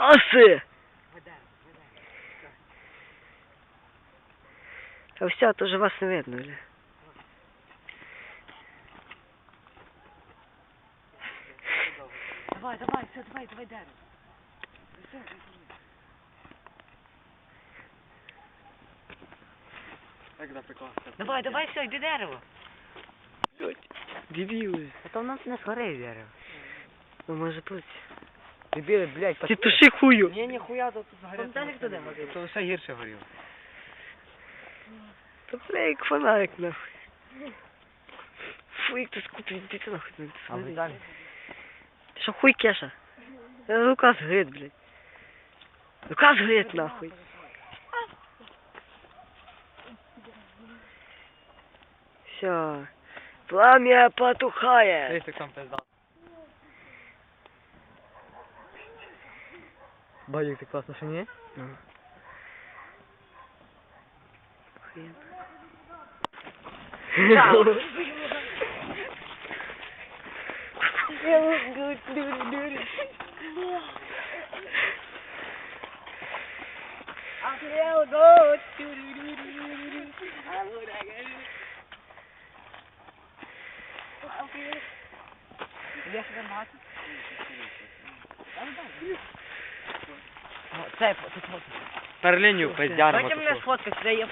Гаси! А все, то вже вас не видно, бля. Давай, давай, все, давай, давай запекло. Давай, давай, все, йди дерево. Дебіли. А то в нас не згорить дерево. Ну може бути. Дебіли, блядь, Ти туши хую. Ні, ні, хуя, то тут Пам'ятаєш, як туди ходив? То все гірше горіло. Та бля, як фонарик нахуй. Фу, як ти скупи, йди ти нахуй. ну, ти А смотри. Віталій? Ти що хуй кеша? Е, Рука згорить, блядь. Рука згорить нахуй. Все. Пламя потухає. Дивись, як там пизда. Бачиш, ти класно, що ні? Ну. Охуєнно. Це, тут, Перлиню пиздянемо. Хочете мене сфоткати, я